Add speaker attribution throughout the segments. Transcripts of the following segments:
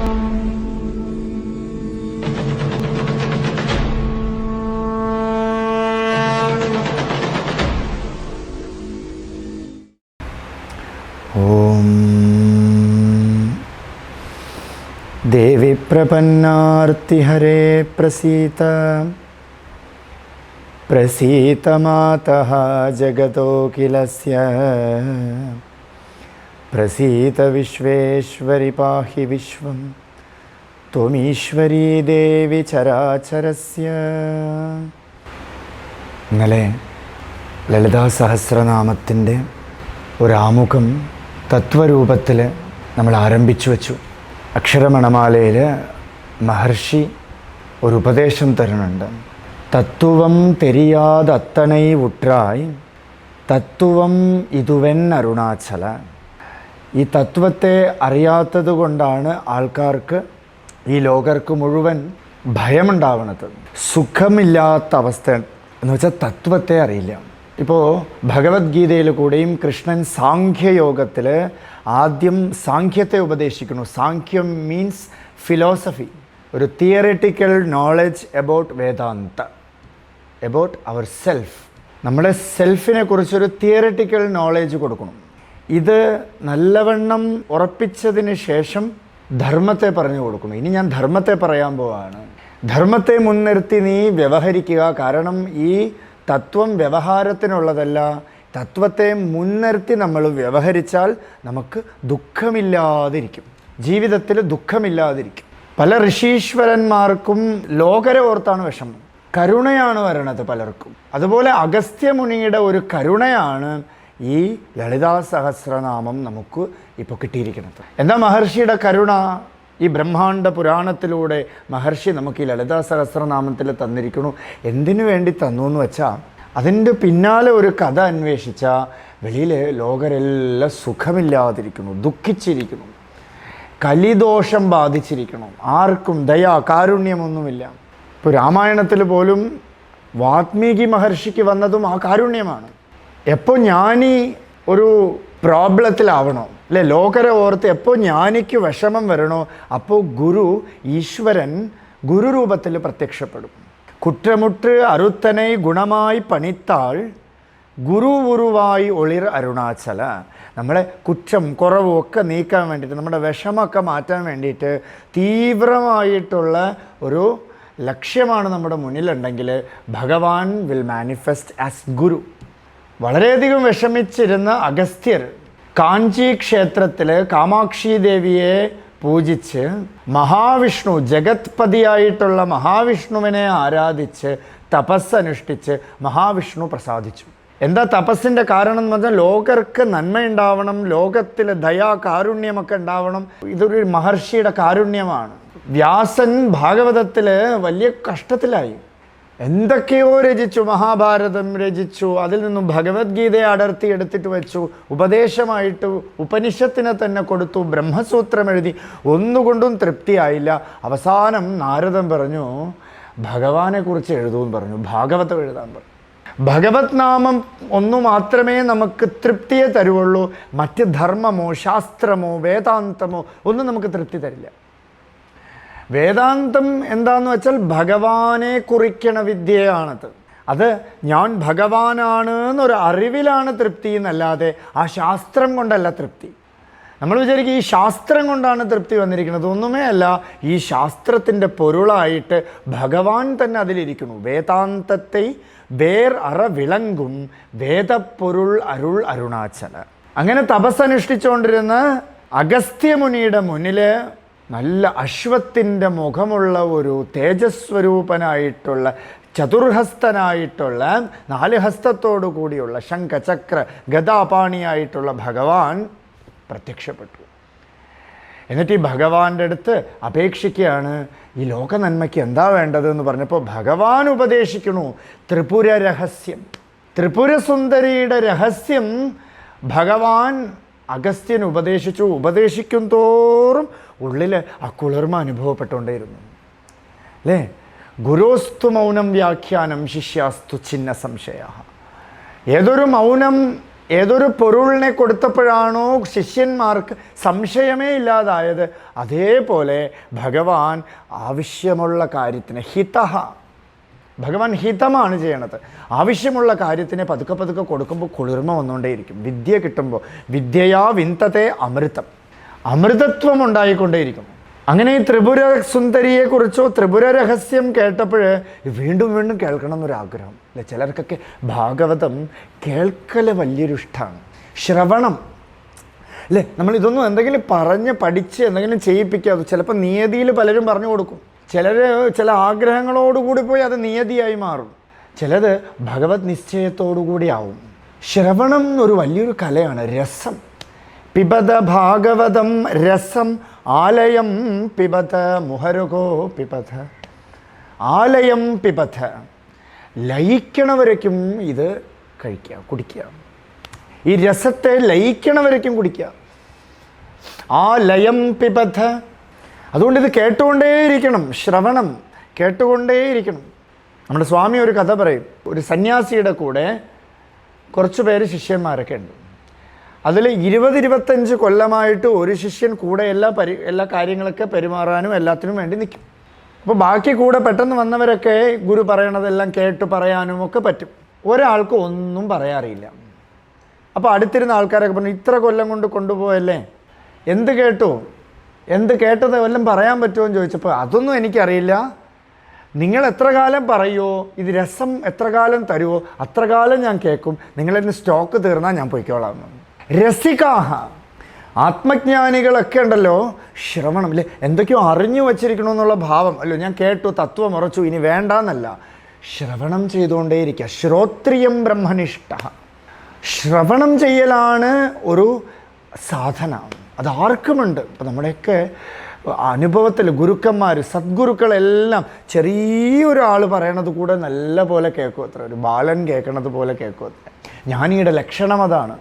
Speaker 1: ॐ प्रपन्नार्तिहरे प्रसीत। प्रसीतमातः जगतो किलस्य प्रसीत विश्वेश्वरि पाहि विश्वं त्वमीश्वरी देवി ചരാചരസ്യ ഇന്നലെ ലളിതാ സഹസ്രനാമത്തിൻ്റെ ഒരാമുഖം തത്വരൂപത്തിൽ നമ്മൾ ആരംഭിച്ചു വച്ചു അക്ഷരമണമാലയിൽ മഹർഷി ഒരു ഉപദേശം തരുന്നുണ്ട് തത്വം തെരിയാതെ അത്തണൈ ഉട്രായ് തത്വം ഇതുവൻ അരുണാചല ഈ തത്വത്തെ അറിയാത്തത് കൊണ്ടാണ് ആൾക്കാർക്ക് ഈ ലോകർക്ക് മുഴുവൻ ഭയമുണ്ടാവണത്. സുഖമില്ലാത്ത അവസ്ഥ എന്ന് വെച്ചാൽ തത്വത്തെ അറിയില്ല. ഇപ്പോൾ ഭഗവത്ഗീതയിൽ കൂടെയും കൃഷ്ണൻ സാഖ്യയോഗത്തിൽ ആദ്യം സാഖ്യത്തെ ഉപദേശിക്കുന്നു. സാഖ്യം മീൻസ് ഫിലോസഫി ഒരു theoretical knowledge about Vedanta about our self നമ്മുടെ സെൽഫിനെ കുറിച്ചൊരു തിയറിറ്റിക്കൽ നോളജ് കൊടുക്കണം. ഇത് നല്ലവണ്ണം ഉറപ്പിച്ചതിന് ശേഷം ധർമ്മത്തെ പറഞ്ഞു കൊടുക്കണം ഇനി ഞാൻ ധർമ്മത്തെ പറയാൻ പോവാണ്. ധർമ്മത്തെ മുൻനിർത്തി നീ വ്യവഹരിക്കുക. കാരണം ഈ തത്വം വ്യവഹാരത്തിനുള്ളതല്ല. തത്വത്തെ മുൻനിർത്തി നമ്മൾ വ്യവഹരിച്ചാൽ നമുക്ക് ദുഃഖമില്ലാതിരിക്കും. ജീവിതത്തിൽ ദുഃഖമില്ലാതിരിക്കും. പല ഋഷീശ്വരന്മാർക്കും ലോകരെ ഓർത്താണ് വിഷമം. കരുണയാണ് വരണത് പലർക്കും. അതുപോലെ അഗസ്ത്യമുനിയുടെ ഒരു കരുണയാണ് ഈ ലളിതാ സഹസ്രനാമം നമുക്ക് ഇപ്പോൾ കിട്ടിയിരിക്കുന്നത്. എന്താ മഹർഷിയുടെ കരുണ? ഈ ബ്രഹ്മാണ്ഡ പുരാണത്തിലൂടെ മഹർഷി നമുക്ക് ഈ ലളിതാ സഹസ്രനാമത്തിൽ തന്നിരിക്കുന്നു. എന്തിനു വേണ്ടി തന്നു എന്ന് വെച്ചാൽ അതിന്റെ പിന്നാലെ ഒരു കഥ അന്വേഷിച്ച വെളിയിൽ ലോകരെല്ലാം സുഖമില്ലാതിരിക്കുന്നു ദുഃഖിച്ചിരിക്കുന്നു കലിദോഷം ബാധിച്ചിരിക്കണം ആർക്കും ദയ കാരുണ്യമൊന്നുമില്ല. ഇപ്പോൾ രാമായണത്തിൽ പോലും വാത്മീകി മഹർഷിക്ക് വന്നതും ആ കാരുണ്യമാണ്. എപ്പോൾ ഞാനീ ഒരു പ്രോബ്ലത്തിലാവണോ? അല്ലെ ലോകരെ ഓർത്ത് എപ്പോൾ ജ്ഞാനിക്ക് വിഷമം വരണോ? അപ്പോൾ ഗുരു ഈശ്വരൻ ഗുരുരൂപത്തിൽ പ്രത്യക്ഷപ്പെടും. കുറ്റമുട്ട് അരുത്തനെ ഗുണമായി പണിത്താൾ ഗുരു ഗുരുവായി ഒളിർ അരുണാചല. നമ്മളെ കുറ്റം കുറവും ഒക്കെ നീക്കാൻ വേണ്ടിയിട്ട് നമ്മുടെ വിഷമമൊക്കെ മാറ്റാൻ വേണ്ടിയിട്ട് തീവ്രമായിട്ടുള്ള ഒരു ലക്ഷ്യമാണ് നമ്മുടെ മുന്നിലുണ്ടെങ്കിൽ ഭഗവാൻ വിൽ മാനിഫെസ്റ്റ് ആസ് ഗുരു. വളരെയധികം വിഷമിച്ചിരുന്ന അഗസ്ത്യർ കാഞ്ചി ക്ഷേത്രത്തിൽ കാമാക്ഷി ദേവിയെ പൂജിച്ച് മഹാവിഷ്ണു ജഗത്പതിയായിട്ടുള്ള മഹാവിഷ്ണുവിനെ ആരാധിച്ച് തപസ്സനുഷ്ഠിച്ച് മഹാവിഷ്ണു പ്രസാദിച്ചു. എന്താ തപസ്സിന്റെ കാരണം എന്ന് പറഞ്ഞാൽ ലോകർക്ക് നന്മയുണ്ടാവണം ലോകത്തിൽ ദയാ കാരുണ്യമൊക്കെ ഉണ്ടാവണം. ഇതൊരു മഹർഷിയുടെ കാരുണ്യമാണ്. വ്യാസൻ ഭാഗവതത്തിൽ വലിയ കഷ്ടത്തിലായി. എന്തൊക്കെയോ രചിച്ചു മഹാഭാരതം രചിച്ചു അതിൽ നിന്നും ഭഗവത്ഗീതയെ അടർത്തി എടുത്തിട്ട് വെച്ചു ഉപദേശമായിട്ട് ഉപനിഷത്തിനെ തന്നെ കൊടുത്തു ബ്രഹ്മസൂത്രം എഴുതി. ഒന്നുകൊണ്ടും തൃപ്തിയായില്ല. അവസാനം നാരദൻ പറഞ്ഞു ഭഗവാനെക്കുറിച്ച് എഴുതുമെന്ന് പറഞ്ഞു ഭാഗവതം എഴുതാൻ പറഞ്ഞു. ഭഗവത് നാമം ഒന്നു മാത്രമേ നമുക്ക് തൃപ്തിയെ തരുവുള്ളൂ. മറ്റ് ധർമ്മമോ ശാസ്ത്രമോ വേദാന്തമോ ഒന്നും നമുക്ക് തൃപ്തി തരില്ല. വേദാന്തം എന്താന്ന് വെച്ചാൽ ഭഗവാനെ കുറിക്കണ വിദ്യയാണത്. അത് ഞാൻ ഭഗവാനാണ് എന്നൊരു അറിവിലാണ് തൃപ്തി എന്നല്ലാതെ ആ ശാസ്ത്രം കൊണ്ടല്ല തൃപ്തി. നമ്മൾ വിചാരിക്കും ഈ ശാസ്ത്രം കൊണ്ടാണ് തൃപ്തി വന്നിരിക്കുന്നത്. ഒന്നുമേ അല്ല ഈ ശാസ്ത്രത്തിന്റെ പൊരുളായിട്ട് ഭഗവാൻ തന്നെ അതിലിരിക്കുന്നു. വേദാന്തത്തെ വേർ അറ വിളങ്കും വേദപ്പൊരുൾ അരുൾ അരുണാചല. അങ്ങനെ തപസ്സനുഷ്ഠിച്ചുകൊണ്ടിരുന്ന അഗസ്ത്യമുനിയുടെ മുന്നിൽ നല്ല അശ്വത്തിന്റെ മുഖമുള്ള ഒരു തേജസ്വരൂപനായിട്ടുള്ള ചതുർഹസ്തനായിട്ടുള്ള നാല് ഹസ്തത്തോടു കൂടിയുള്ള ശംഖചക്ര ഗതാപാണിയായിട്ടുള്ള ഭഗവാൻ പ്രത്യക്ഷപ്പെട്ടു. എന്നിട്ട് ഈ ഭഗവാന്റെ അടുത്ത് അപേക്ഷിക്കുകയാണ് ഈ ലോക നന്മയ്ക്ക് എന്താ വേണ്ടതെന്ന് പറഞ്ഞപ്പോൾ ഭഗവാൻ ഉപദേശിക്കുന്നു ത്രിപുര രഹസ്യം. ത്രിപുരസുന്ദരിയുടെ രഹസ്യം ഭഗവാൻ അഗസ്ത്യൻ ഉപദേശിച്ചു ഉപദേശിക്കും തോറും ഉള്ളിൽ ആ കുളിർമ അനുഭവപ്പെട്ടുകൊണ്ടേയിരുന്നു. അല്ലേ? ഗുരോസ്തു മൗനം വ്യാഖ്യാനം ശിഷ്യാസ്തു ചിഹ്ന സംശയ. ഏതൊരു മൗനം ഏതൊരു പൊരുളിനെ കൊടുത്തപ്പോഴാണോ ശിഷ്യന്മാർക്ക് സംശയമേ ഇല്ലാതായത്? അതേപോലെ ഭഗവാൻ ആവശ്യമുള്ള കാര്യത്തിന് ഹിതഹ ഭഗവാൻ ഹിതമാണ് ചെയ്യണത്. ആവശ്യമുള്ള കാര്യത്തിനെ പതുക്കെ പതുക്കെ കൊടുക്കുമ്പോൾ കുളിർമ വന്നുകൊണ്ടേയിരിക്കും. വിദ്യ കിട്ടുമ്പോൾ വിദ്യയാ വിന്തത്തെ അമൃതം. അമൃതത്വം ഉണ്ടായിക്കൊണ്ടേയിരിക്കും അങ്ങനെ ഈ ത്രിപുര സുന്ദരിയെക്കുറിച്ചോ ത്രിപുര രഹസ്യം കേട്ടപ്പോൾ വീണ്ടും വീണ്ടും കേൾക്കണം എന്നൊരാഗ്രഹം അല്ലെ ചിലർക്കൊക്കെ ഭാഗവതം കേൾക്കൽ വലിയൊരു ഇഷ്ടമാണ് ശ്രവണം. അല്ലേ നമ്മൾ ഇതൊന്നും എന്തെങ്കിലും പറഞ്ഞ് പഠിച്ച് എന്തെങ്കിലും ചെയ്യിപ്പിക്കാതെ ചിലപ്പോൾ നിയതിയിൽ പലരും പറഞ്ഞു കൊടുക്കും. ചിലർ ചില ആഗ്രഹങ്ങളോടുകൂടി പോയി അത് നിയതിയായി മാറും. ചിലത് ഭഗവത് നിശ്ചയത്തോടു കൂടിയാവും ആവും. ശ്രവണം എന്നൊരു വലിയൊരു കലയാണ് രസം. പിബത ഭാഗവതം രസം ആലയം പിബത മുഹരുകോ പിബത ആലയം പിബത ലയിക്കണവരയ്ക്കും ഇത് കഴിക്കുക കുടിക്കുക. ഈ രസത്തെ ലയിക്കണവരയ്ക്കും കുടിക്കുക. ആ ലയം പിബത അതുകൊണ്ട് ഇത് കേട്ടുകൊണ്ടേയിരിക്കണം ശ്രവണം കേട്ടുകൊണ്ടേയിരിക്കണം. നമ്മുടെ സ്വാമി ഒരു കഥ പറയും. ഒരു സന്യാസിയുടെ കൂടെ കുറച്ച് പേര് ശിഷ്യന്മാരൊക്കെ ഉണ്ട്. അതിൽ ഇരുപത് ഇരുപത്തഞ്ച് കൊല്ലമായിട്ട് ഒരു ശിഷ്യൻ കൂടെ എല്ലാ പരി എല്ലാ കാര്യങ്ങളൊക്കെ പെരുമാറാനും എല്ലാത്തിനും വേണ്ടി നിൽക്കും അപ്പോൾ ബാക്കി കൂടെ പെട്ടെന്ന് വന്നവരൊക്കെ ഗുരു പറയണതെല്ലാം കേട്ട് പറയാനും ഒക്കെ പറ്റും. ഒരാൾക്ക് ഒന്നും പറയാറിയില്ല. അപ്പോൾ അടുത്തിരുന്ന ആൾക്കാരൊക്കെ പറഞ്ഞു ഇത്ര കൊല്ലം കൊണ്ട് കൊണ്ടുപോയല്ലേ? എന്ത് കേട്ടു? എന്ത് കേട്ടത് വല്ലതും പറയാൻ പറ്റുമോ? എന്ന് ചോദിച്ചപ്പോൾ അതൊന്നും എനിക്കറിയില്ല. നിങ്ങൾ എത്ര കാലം പറയുമോ ഇത് രസം എത്ര കാലം തരുമോ അത്ര കാലം ഞാൻ കേൾക്കും നിങ്ങളെന്ന് സ്റ്റോക്ക് തീർന്നാൽ ഞാൻ പൊയ്ക്കോളാം. രസികാഹ. ആത്മജ്ഞാനികളൊക്കെ ഉണ്ടല്ലോ. ശ്രവണം അല്ലേ എന്തൊക്കെയോ അറിഞ്ഞു വച്ചിരിക്കണമെന്നുള്ള ഭാവം. അല്ലോ ഞാൻ കേട്ടു തത്വം ഉറച്ചു ഇനി വേണ്ടാന്നല്ല. ശ്രവണം ചെയ്തുകൊണ്ടേയിരിക്കുക ശ്രോത്രിയം ബ്രഹ്മനിഷ്ഠ. ശ്രവണം ചെയ്യലാണ് ഒരു സാധന. അത് ആർക്കുമുണ്ട്? ഇപ്പം നമ്മുടെയൊക്കെ അനുഭവത്തിൽ ഗുരുക്കന്മാർ സദ്ഗുരുക്കളെല്ലാം ചെറിയൊരാൾ പറയണത് കൂടെ നല്ല പോലെ കേൾക്കും അത്ര. ഒരു ബാലൻ കേൾക്കണത് പോലെ കേൾക്കും അത്ര. ജ്ഞാനിയുടെ ലക്ഷണം അതാണ്.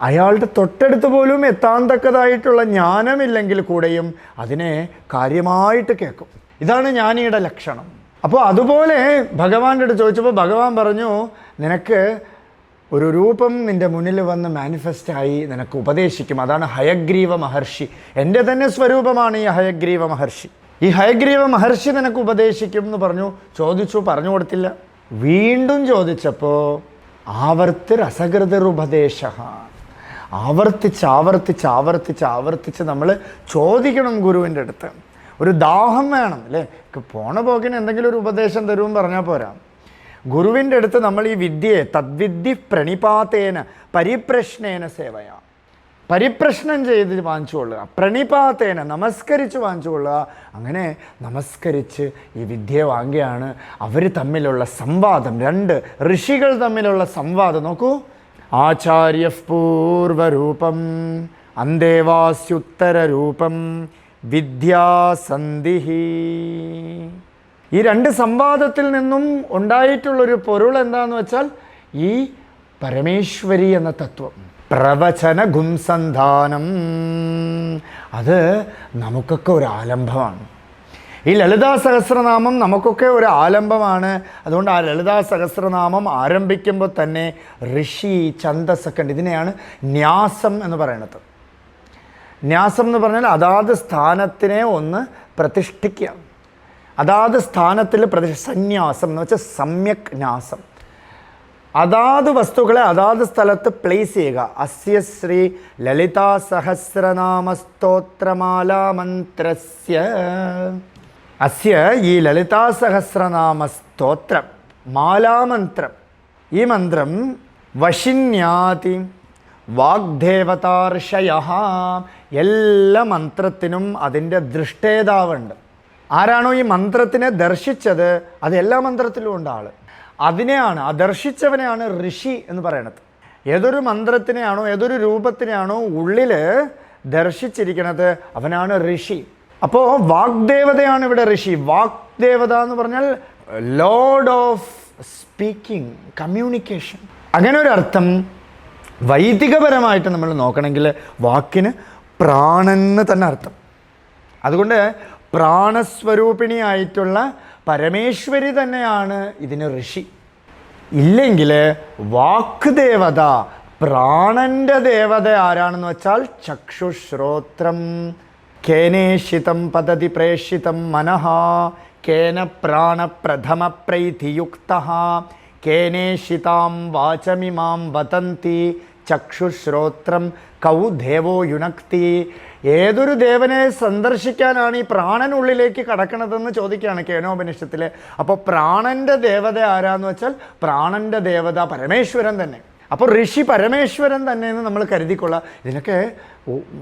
Speaker 1: അയാളുടെ തൊട്ടടുത്ത് പോലും എത്താൻ തക്കതായിട്ടുള്ള ജ്ഞാനമില്ലെങ്കിൽ കൂടെയും അതിനെ കാര്യമായിട്ട് കേൾക്കും. ഇതാണ് ജ്ഞാനിയുടെ ലക്ഷണം. അപ്പോൾ അതുപോലെ ഭഗവാന്റെ അടുത്ത് ചോദിച്ചപ്പോൾ ഭഗവാൻ പറഞ്ഞു നിനക്ക് ഒരു രൂപം നിന്റെ മുന്നിൽ വന്ന് മാനിഫെസ്റ്റായി നിനക്ക് ഉപദേശിക്കും. അതാണ് ഹയഗ്രീവ മഹർഷി. എന്റെ തന്നെ സ്വരൂപമാണ് ഈ ഹയഗ്രീവ മഹർഷി. ഈ ഹയഗ്രീവ മഹർഷി നിനക്ക് ഉപദേശിക്കും എന്ന് പറഞ്ഞു. ചോദിച്ചു പറഞ്ഞു കൊടുത്തില്ല. വീണ്ടും ചോദിച്ചപ്പോൾ ആവർത്തി രസകൃതിരുപദേശ ആവർത്തിച്ച് ആവർത്തിച്ച് ആവർത്തിച്ച് ആവർത്തിച്ച് നമ്മൾ ചോദിക്കണം ഗുരുവിന്റെ അടുത്ത്. ഒരു ദാഹം വേണം അല്ലേ? പോണ പോക്കിന് എന്തെങ്കിലും ഒരു ഉപദേശം തരുമെന്ന് പറഞ്ഞാൽ പോരാ. ഗുരുവിന്റെ അടുത്ത് നമ്മൾ ഈ വിദ്യയെ തദ്വിദ്യ പ്രണിപാതേന പരിപ്രശ്നേന സേവയാ. പരിപ്രശ്നം ചെയ്ത് വാങ്ങിച്ചു കൊള്ളുക. പ്രണിപാതേന നമസ്കരിച്ച് വാങ്ങിച്ചു കൊള്ളുക. അങ്ങനെ നമസ്കരിച്ച് ഈ വിദ്യ വാങ്ങിയാണ് അവർ തമ്മിലുള്ള സംവാദം. രണ്ട് ഋഷികൾ തമ്മിലുള്ള സംവാദം. നോക്കൂ. ആചാര്യ പൂർവരൂപം അന്തേവാസ്യുത്തരൂപം വിദ്യാസന്ധിഹി ഈ രണ്ട് സംവാദത്തിൽ നിന്നും ഉണ്ടായിട്ടുള്ളൊരു പൊരുൾ എന്താന്ന് വെച്ചാൽ ഈ പരമേശ്വരി എന്ന തത്വം പ്രവചന ഗുംസന്ധാനം അത് നമുക്കൊക്കെ ഒരു ആലംബമാണ് ഈ ലളിതാ സഹസ്രനാമം നമുക്കൊക്കെ ഒരു ആലംബമാണ്. അതുകൊണ്ട് ആ ലളിതാ സഹസ്രനാമം ആരംഭിക്കുമ്പോൾ തന്നെ ഋഷി ഛന്ദസ്സൊക്കെ ഇതിനെയാണ് ന്യാസം എന്ന് പറയുന്നത് ന്യാസം എന്ന് പറഞ്ഞാൽ അതാത് സ്ഥാനത്തിനെ ഒന്ന് പ്രതിഷ്ഠിക്കുക. അതാത് സ്ഥാനത്തിൽ പ്രതി സന്യാസം എന്ന് വെച്ചാൽ സമ്യക് ന്യാസം. അതാത് വസ്തുക്കളെ അതാത് സ്ഥലത്ത് പ്ലേസ് ചെയ്യുക. അസ്യ ശ്രീ ലളിതാ സഹസ്രനാമ സ്തോത്രമാലാ മന്ത്രസ്യ. അസ്യ ഈ ലളിതാ സഹസ്രനാമ സ്തോത്രം മാലാമന്ത്രം. ഈ മന്ത്രം വശിന്യാതി വാഗ്ദേവതാർഷയ എല്ലാ മന്ത്രത്തിനും അതിന്റെ ദൃഷ്ടേതാവുണ്ട്. ആരാണോ ഈ മന്ത്രത്തിനെ ദർശിച്ചത് അത് എല്ലാ മന്ത്രത്തിലും ഉണ്ട് ആൾ അതിനെയാണ് ആ ദർശിച്ചവനെയാണ് ഋഷി എന്ന് പറയണത്. ഏതൊരു മന്ത്രത്തിനെയാണോ ഏതൊരു രൂപത്തിനെയാണോ ഉള്ളിൽ ദർശിച്ചിരിക്കുന്നത് അവനാണ് ഋഷി. അപ്പോൾ വാഗ്ദേവതയാണ് ഇവിടെ ഋഷി. വാഗ്ദേവത എന്ന് പറഞ്ഞാൽ ലോഡ് ഓഫ് സ്പീക്കിംഗ് കമ്മ്യൂണിക്കേഷൻ അങ്ങനെ ഒരു അർത്ഥം വൈദികപരമായിട്ട് നമ്മൾ നോക്കണമെങ്കിൽ വാക്കിന് പ്രാണെന്ന് തന്നെ അർത്ഥം. അതുകൊണ്ട് പ്രാണസ്വരൂപിണിയായിട്ടുള്ള പരമേശ്വരി തന്നെയാണ് ഇതിന് ഋഷി. ഇല്ലെങ്കിൽ വാക്ക് ദേവത പ്രാണന്റെ ദേവത ആരാണെന്ന് വെച്ചാൽ ചക്ഷുശ്രോത്രം. കേനേഷിതം പതതി പ്രേഷിതം മനഃ കേന പ്രാണപ്രഥമ പ്രൈതിയുക്ത കേനേഷിതാം വാചമിമാം വതന്തി ചക്ഷുശ്രോത്രം കൗ ദേവോ യുനക്തി ഏതൊരു ദേവനെ സന്ദർശിക്കാനാണ് ഈ പ്രാണനുള്ളിലേക്ക് കടക്കണതെന്ന് ചോദിക്കുകയാണ് കേനോപനിഷത്തിൽ അപ്പോൾ പ്രാണന്റെ ദേവത ആരാന്ന് വെച്ചാൽ പ്രാണന്റെ ദേവത പരമേശ്വരൻ തന്നെ. അപ്പോൾ ഋഷി പരമേശ്വരൻ തന്നെ എന്ന് നമ്മൾ കരുതിക്കൊള്ളാം. ഇതിനൊക്കെ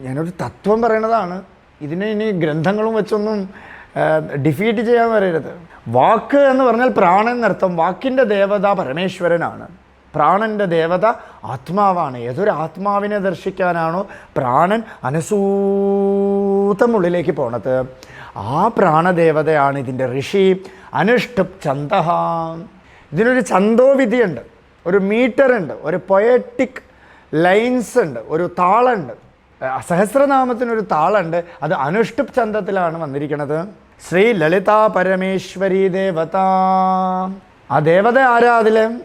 Speaker 1: ഞാനൊരു തത്വം പറയണതാണ്. ഇതിനെ ഇനി ഗ്രന്ഥങ്ങളും വെച്ചൊന്നും ഡിഫീറ്റ് ചെയ്യാൻ വരരുത്. വാക്ക് എന്ന് പറഞ്ഞാൽ പ്രാണൻ എന്നർത്ഥം. വാക്കിന്റെ ദേവത പരമേശ്വരനാണ്. പ്രാണന്റെ ദേവത ആത്മാവാണ്. ഏതൊരു ആത്മാവിനെ ദർശിക്കാനാണോ പ്രാണൻ അനസൂതമുള്ളിലേക്ക് പോണത്. ആ പ്രാണദേവതയാണ് ഇതിന്റെ ഋഷി അനുഷ്ഠുപ് ചന്തഹ. ഇതിനൊരു ചന്തോവിധിയുണ്ട്. ഒരു മീറ്റർ ഉണ്ട് ഒരു പൊയറ്റിക് ലൈൻസ് ഉണ്ട്. ഒരു താളുണ്ട്. സഹസ്രനാമത്തിനൊരു താളുണ്ട്. അത് അനുഷ്ടുപ് ചന്തത്തിലാണ് വന്നിരിക്കുന്നത് ശ്രീ ലളിതാ പരമേശ്വരി ദേവത. ആ ദേവത ആരാ അതിൽ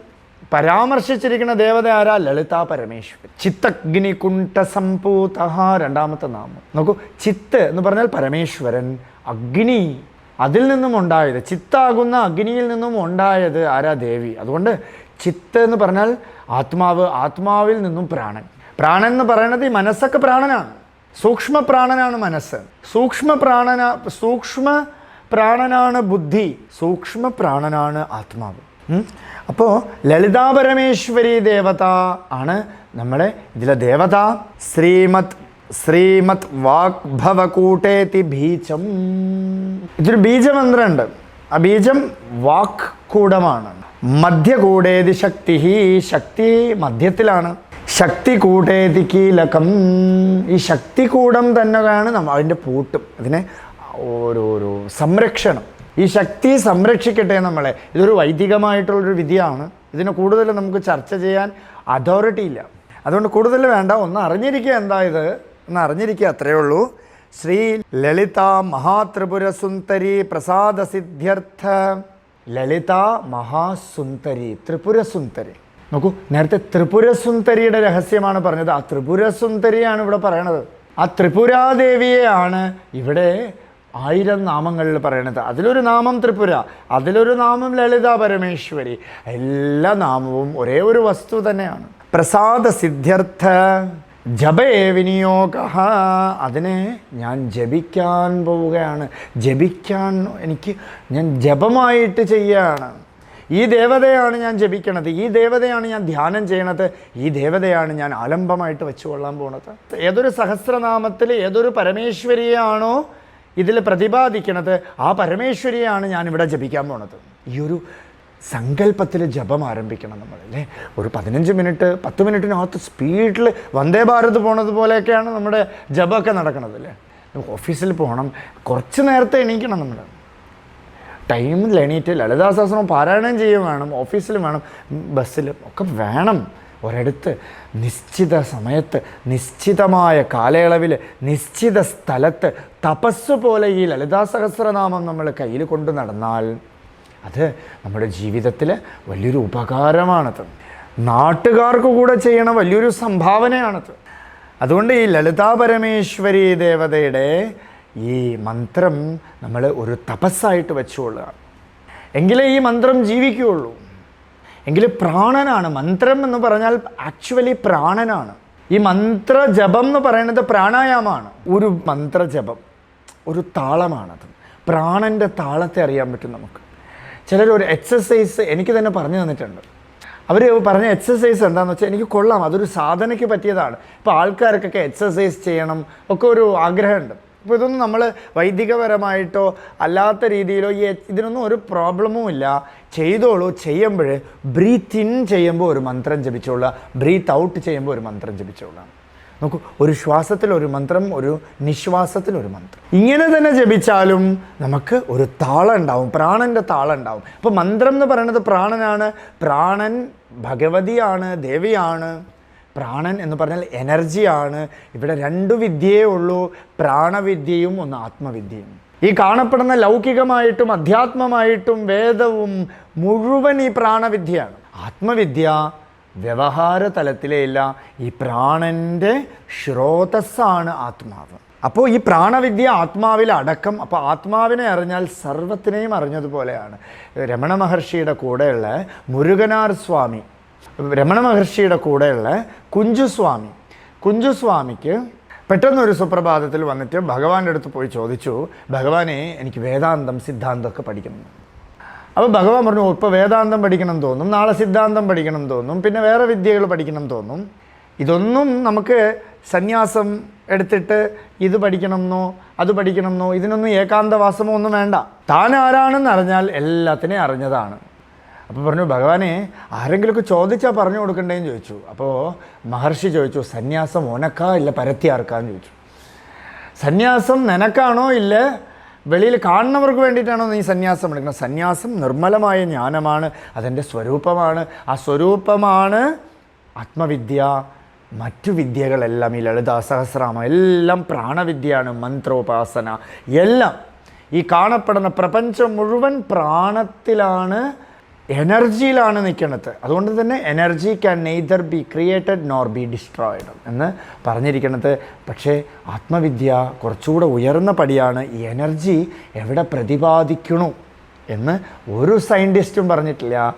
Speaker 1: പരാമർശിച്ചിരിക്കുന്ന ദേവത ആരാ? ലളിതാ പരമേശ്വരി. ചിത്തഗ്നി കുണ്ഠ സംഭൂത രണ്ടാമത്തെ നാമം. നോക്കൂ ചിത്ത് എന്ന് പറഞ്ഞാൽ പരമേശ്വരൻ അഗ്നി അതിൽ നിന്നും ഉണ്ടായത്. ചിത്താകുന്ന അഗ്നിയിൽ നിന്നും ഉണ്ടായത് ആരാ? ദേവി. അതുകൊണ്ട് ചിത്ത് എന്ന് പറഞ്ഞാൽ ആത്മാവ് ആത്മാവിൽ നിന്നും പ്രാണൻ. പ്രാണൻ എന്ന് പറയുന്നത് ഈ മനസ്സൊക്കെ പ്രാണനാണ്. സൂക്ഷ്മ പ്രാണനാണ് മനസ്സ്. സൂക്ഷ്മ പ്രാണന സൂക്ഷ്മ പ്രാണനാണ് ബുദ്ധി. സൂക്ഷ്മ പ്രാണനാണ് ആത്മാവ്. അപ്പോൾ ലളിതാപരമേശ്വരി ദേവത ആണ് നമ്മളെ ഇതിലെ ദേവത ശ്രീമത് ശ്രീമത് വാഗ്ഭവകൂട്ടേതി ബീജം. ഇതൊരു ബീജമന്ത്രമുണ്ട്. ആ ബീജം വാക്കൂടമാണ്. മധ്യകൂടേതി ശക്തി ശക്തി മധ്യത്തിലാണ്. ശക്തി കൂട്ടേതി കീലകം ഈ ശക്തി ശക്തികൂടം തന്നെയാണ് നമ്മൾ അതിന്റെ പൂട്ടും. അതിനെ ഓരോരോ സംരക്ഷണം. ഈ ശക്തി സംരക്ഷിക്കട്ടെ നമ്മളെ. ഇതൊരു വൈദികമായിട്ടുള്ളൊരു വിധിയാണ്. ഇതിനെ കൂടുതൽ നമുക്ക് ചർച്ച ചെയ്യാൻ അതോറിറ്റി ഇല്ല. അതുകൊണ്ട് കൂടുതൽ വേണ്ട. ഒന്ന് അറിഞ്ഞിരിക്കുക എന്താ ഇത്? ഒന്ന് അറിഞ്ഞിരിക്കുക അത്രയേ ഉള്ളൂ. ശ്രീ ലളിത മഹാത്രിപുര സുന്ദരി പ്രസാദ സിദ്ധ്യർത്ഥ ലളിത മഹാസുന്ദരി ത്രിപുര സുന്ദരി നോക്കൂ നേരത്തെ ത്രിപുരസുന്ദരിയുടെ രഹസ്യമാണ് പറഞ്ഞത്. ആ ത്രിപുര സുന്ദരിയാണ് ഇവിടെ പറയണത്. ആ ത്രിപുരാദേവിയെയാണ് ഇവിടെ ആയിരം നാമങ്ങളിൽ പറയണത്. അതിലൊരു നാമം ത്രിപുര അതിലൊരു നാമം ലളിത പരമേശ്വരി. എല്ലാ നാമവും ഒരേ ഒരു വസ്തു തന്നെയാണ്. പ്രസാദ സിദ്ധ്യർത്ഥ ജപേ വിനിയോഗ. അതിനെ ഞാൻ ജപിക്കാൻ പോവുകയാണ്. ജപിക്കാൻ എനിക്ക് ഞാൻ ജപമായിട്ട് ചെയ്യുകയാണ് ഈ ദേവതയാണ് ഞാൻ ജപിക്കണത് ഈ ദേവതയാണ് ഞാൻ ധ്യാനം ചെയ്യണത് ഈ ദേവതയാണ് ഞാൻ ആലംബമായിട്ട് വെച്ചുകൊള്ളാൻ പോണത്. ഏതൊരു സഹസ്രനാമത്തിൽ ഏതൊരു പരമേശ്വരിയാണോ ഇതിൽ പ്രതിപാദിക്കണത് ആ പരമേശ്വരിയാണ് ഞാൻ ഇവിടെ ജപിക്കാൻ പോണത്. ഈ ഒരു സങ്കല്പത്തിൽ ജപം ആരംഭിക്കണം നമ്മൾ അല്ലേ? ഒരു പതിനഞ്ച് മിനിറ്റ് പത്ത് മിനിറ്റിനകത്ത് സ്പീഡിൽ വന്ദേ ഭാരത് പോണത് പോലെയൊക്കെയാണ് നമ്മുടെ ജപമൊക്കെ നടക്കണത് അല്ലേ? ഓഫീസിൽ പോകണം കുറച്ച് നേരത്തെ എണീക്കണം നമ്മൾ. ടൈമിൽ എണീറ്റ് ലളിതാ സഹസ്രം പാരായണം ചെയ്യുക വേണം ഓഫീസിലും വേണം ബസ്സിലും ഒക്കെ വേണം. ഒരിടത്ത് നിശ്ചിത സമയത്ത് നിശ്ചിതമായ കാലയളവിൽ നിശ്ചിത സ്ഥലത്ത് തപസ് പോലെ ഈ ലളിതാ സഹസ്രനാമം നമ്മൾ കയ്യിൽ കൊണ്ട് നടന്നാൽ അത് നമ്മുടെ ജീവിതത്തിൽ വലിയൊരു ഉപകാരമാണത്. നാട്ടുകാർക്ക് കൂടെ ചെയ്യണ വലിയൊരു സംഭാവനയാണത്. അതുകൊണ്ട് ഈ ലളിതാ പരമേശ്വരി ദേവതയുടെ ഈ മന്ത്രം നമ്മൾ ഒരു തപസ്സായിട്ട് വെച്ചുകൊള്ളുക എങ്കിലേ ഈ മന്ത്രം ജീവിക്കുകയുള്ളൂ. എങ്കിൽ പ്രാണനാണ്. മന്ത്രം എന്ന് പറഞ്ഞാൽ ആക്ച്വലി പ്രാണനാണ്. ഈ മന്ത്രജപം എന്ന് പറയുന്നത് പ്രാണായാമമാണ് ഒരു മന്ത്രജപം ഒരു താളമാണത്. പ്രാണന്റെ താളത്തെ അറിയാൻ പറ്റും നമുക്ക്. ചിലർ ഒരു എക്സസൈസ് എനിക്ക് തന്നെ പറഞ്ഞു തന്നിട്ടുണ്ട്. അവർ പറഞ്ഞ എക്സസൈസ് എന്താണെന്ന് വെച്ചാൽ എനിക്ക് കൊള്ളാം. അതൊരു സാധനയ്ക്ക് പറ്റിയതാണ്. ഇപ്പോൾ ആൾക്കാർക്കൊക്കെ എക്സസൈസ് ചെയ്യണം ഒക്കെ ഒരു ആഗ്രഹമുണ്ട്. അപ്പോൾ ഇതൊന്നും നമ്മൾ വൈദികപരമായിട്ടോ അല്ലാത്ത രീതിയിലോ ഈ ഇതിനൊന്നും ഒരു പ്രോബ്ലമും ഇല്ല. ചെയ്തോളൂ ചെയ്യുമ്പോൾ ബ്രീത്ത് ഇൻ ചെയ്യുമ്പോൾ ഒരു മന്ത്രം ജപിച്ചോളുക. ബ്രീത്ത് ഔട്ട് ചെയ്യുമ്പോൾ ഒരു മന്ത്രം ജപിച്ചോളാം നോക്കൂ ഒരു ശ്വാസത്തിൽ ഒരു മന്ത്രം ഒരു നിശ്വാസത്തിൽ ഒരു മന്ത്രം. ഇങ്ങനെ തന്നെ ജപിച്ചാലും നമുക്ക് ഒരു താളം ഉണ്ടാവും പ്രാണന്റെ താളം ഉണ്ടാവും. അപ്പോൾ മന്ത്രം എന്ന് പറയുന്നത് പ്രാണനാണ്. പ്രാണൻ ഭഗവതിയാണ് ദേവിയാണ്. പ്രാണൻ എന്ന് പറഞ്ഞാൽ എനർജിയാണ് ഇവിടെ രണ്ടു വിദ്യയേ ഉള്ളൂ. പ്രാണവിദ്യയും ഒന്ന് ആത്മവിദ്യയും. ഈ കാണപ്പെടുന്ന ലൗകികമായിട്ടും അധ്യാത്മമായിട്ടും വേദവും മുഴുവൻ ഈ പ്രാണവിദ്യയാണ്. ആത്മവിദ്യ വ്യവഹാര തലത്തിലേയില്ല ഈ പ്രാണന്റെ ശ്രോതസ്സാണ് ആത്മാവ്. അപ്പോൾ ഈ പ്രാണവിദ്യ ആത്മാവിൽ അടക്കം അപ്പോൾ ആത്മാവിനെ അറിഞ്ഞാൽ സർവത്തിനെയും അറിഞ്ഞതുപോലെയാണ്. രമണ മഹർഷിയുടെ കൂടെയുള്ള മുരുകനാർ സ്വാമി രമണ മഹർഷിയുടെ കൂടെയുള്ള കുഞ്ചുസ്വാമി. കുഞ്ചുസ്വാമിക്ക് പെട്ടെന്നൊരു സുപ്രഭാതത്തിൽ വന്നിട്ട് ഭഗവാന്റെ അടുത്ത് പോയി ചോദിച്ചു ഭഗവാനെ എനിക്ക് വേദാന്തം സിദ്ധാന്തമൊക്കെ പഠിക്കണം. അപ്പോൾ ഭഗവാൻ പറഞ്ഞു ഇപ്പോൾ വേദാന്തം പഠിക്കണം തോന്നും നാളെ സിദ്ധാന്തം പഠിക്കണം തോന്നും പിന്നെ വേറെ വിദ്യകൾ പഠിക്കണം തോന്നും. ഇതൊന്നും നമുക്ക് സന്യാസം എടുത്തിട്ട് ഇത് പഠിക്കണമെന്നോ അത് പഠിക്കണമെന്നോ ഇതിനൊന്നും ഏകാന്തവാസമോ ഒന്നും വേണ്ട. താൻ ആരാണെന്ന് അറിഞ്ഞാൽ എല്ലാത്തിനെയും അറിഞ്ഞതാണ്. അപ്പോൾ പറഞ്ഞു ഭഗവാനെ ആരെങ്കിലുമൊക്കെ ചോദിച്ചാൽ പറഞ്ഞു കൊടുക്കണ്ടേന്ന് ചോദിച്ചു. അപ്പോൾ മഹർഷി ചോദിച്ചു സന്യാസം ഉനക്കാ ഇല്ല പരത്തി ആർക്കാന്ന് ചോദിച്ചു. സന്യാസം നിനക്കാണോ ഇല്ല? വെളിയിൽ കാണുന്നവർക്ക് വേണ്ടിയിട്ടാണോ നീ സന്യാസം എടുക്കുന്നത്? സന്യാസം നിർമ്മലമായ ജ്ഞാനമാണ് അതെന്റെ സ്വരൂപമാണ്. ആ സ്വരൂപമാണ് ആത്മവിദ്യ. മറ്റു വിദ്യകളെല്ലാം ഈ ലളിതാ സഹസ്രാമം എല്ലാം പ്രാണവിദ്യയാണ് മന്ത്രോപാസന. എല്ലാം ഈ കാണപ്പെടുന്ന പ്രപഞ്ചം മുഴുവൻ പ്രാണത്തിലാണ് എനർജിയിലാണ് നിൽക്കുന്നത് അതുകൊണ്ട് തന്നെ energy can neither be created nor be destroyed എന്ന് പറഞ്ഞിരിക്കുന്നത് പക്ഷേ ആത്മവിദ്യ കുറച്ചുകൂടെ ഉയർന്ന പടിയാണ് ഈ എനർജി എവിടെ പ്രതിപാദിക്കണു എന്ന് ഒരു സയന്റിസ്റ്റും പറഞ്ഞിട്ടില്ല.